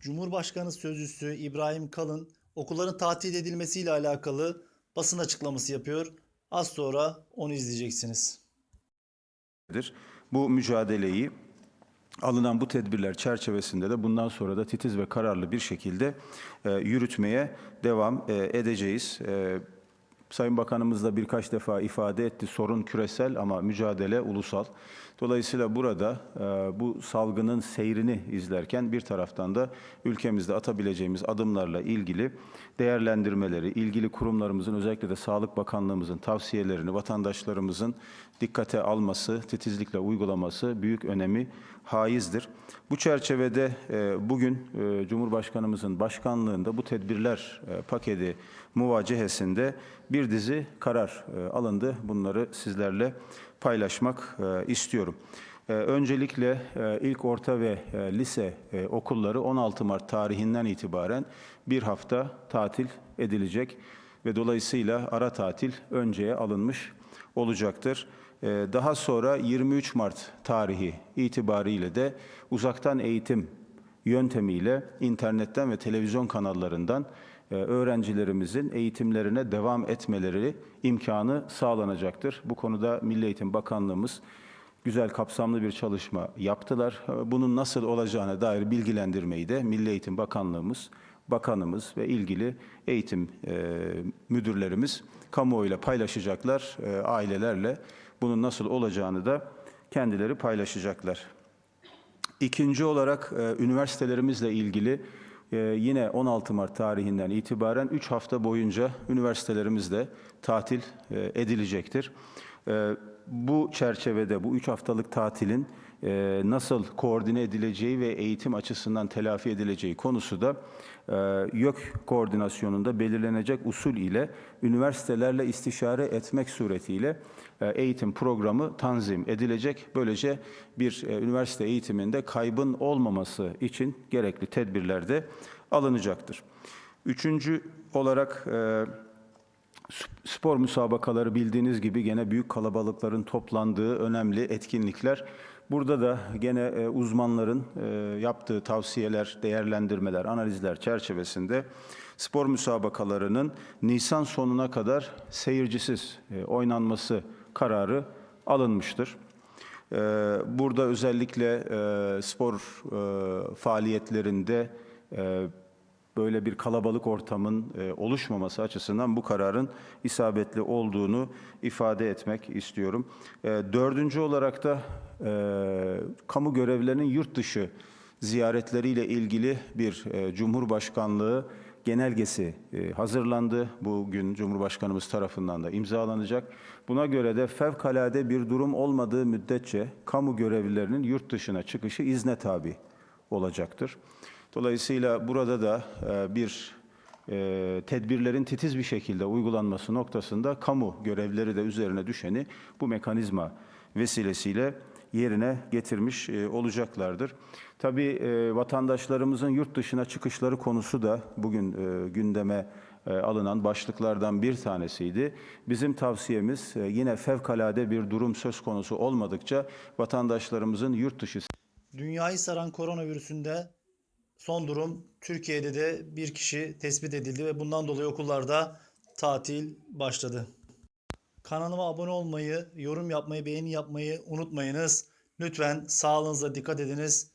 Cumhurbaşkanı Sözcüsü İbrahim Kalın okulların tatil edilmesiyle alakalı basın açıklaması yapıyor. Az sonra onu izleyeceksiniz. Bu mücadeleyi alınan bu tedbirler çerçevesinde de bundan sonra da titiz ve kararlı bir şekilde e, yürütmeye devam e, edeceğiz. E, Sayın Bakanımız da birkaç defa ifade etti sorun küresel ama mücadele ulusal. Dolayısıyla burada e, bu salgının seyrini izlerken bir taraftan da ülkemizde atabileceğimiz adımlarla ilgili değerlendirmeleri, ilgili kurumlarımızın özellikle de Sağlık Bakanlığımızın tavsiyelerini vatandaşlarımızın dikkate alması, titizlikle uygulaması büyük önemi haizdir. Bu çerçevede e, bugün e, Cumhurbaşkanımızın başkanlığında bu tedbirler paketi muvacehesinde bir dizi karar e, alındı. Bunları sizlerle paylaşmak e, istiyorum. E, Öncelikle ilk orta ve lise okulları 16 Mart tarihinden itibaren bir hafta tatil edilecek ve dolayısıyla ara tatil önceye alınmış olacaktır. Daha sonra 23 Mart tarihi itibariyle de uzaktan eğitim yöntemiyle internetten ve televizyon kanallarından öğrencilerimizin eğitimlerine devam etmeleri imkanı sağlanacaktır. Bu konuda Milli Eğitim Bakanlığımız güzel kapsamlı bir çalışma yaptılar. E, Bunun nasıl olacağına dair bilgilendirmeyi de Milli Eğitim Bakanlığımız, bakanımız ve ilgili eğitim e, müdürlerimiz kamuoyuyla paylaşacaklar, e, ailelerle bunun nasıl olacağını da kendileri paylaşacaklar. İkinci olarak e, üniversitelerimizle ilgili e, yine 16 Mart tarihinden itibaren 3 hafta boyunca üniversitelerimizde tatil e, edilecektir. E, bu çerçevede bu 3 haftalık tatilin e, nasıl koordine edileceği ve eğitim açısından telafi edileceği konusu da e, YÖK koordinasyonunda belirlenecek usul ile üniversitelerle istişare etmek suretiyle e, eğitim programı tanzim edilecek. Böylece bir üniversite eğitiminde kaybın olmaması için gerekli tedbirler de alınacaktır. Üçüncü olarak e, spor müsabakaları bildiğiniz gibi gene büyük kalabalıkların toplandığı önemli etkinlikler. Burada da gene e, uzmanların e, yaptığı tavsiyeler, değerlendirmeler, analizler çerçevesinde spor müsabakalarının Nisan sonuna kadar seyircisiz e, oynanması kararı alınmıştır. Burada özellikle spor faaliyetlerinde böyle bir kalabalık ortamın e, oluşmaması açısından bu kararın isabetli olduğunu ifade etmek istiyorum. E, Dördüncü olarak da e, kamu görevlilerinin yurt dışı ziyaretleriyle ilgili bir Cumhurbaşkanlığı genelgesi hazırlandı. Bugün Cumhurbaşkanımız tarafından da imzalanacak. Buna göre de fevkalade bir durum olmadığı müddetçe kamu görevlilerinin yurt dışına çıkışı izne tabi olacaktır. Dolayısıyla burada da e, bir e, tedbirlerin titiz bir şekilde uygulanması noktasında kamu görevleri de üzerine düşeni bu mekanizma vesilesiyle yerine getirmiş e, olacaklardır. Tabii vatandaşlarımızın yurt dışına çıkışları konusu da bugün gündeme alınan başlıklardan bir tanesiydi. Bizim tavsiyemiz yine fevkalade bir durum söz konusu olmadıkça vatandaşlarımızın yurt dışı Dünyayı saran koronavirüsünde son durum Türkiye'de de bir kişi tespit edildi ve bundan dolayı okullarda tatil başladı. Kanalıma abone olmayı, yorum yapmayı, beğeni yapmayı unutmayınız. Lütfen sağlığınıza dikkat ediniz.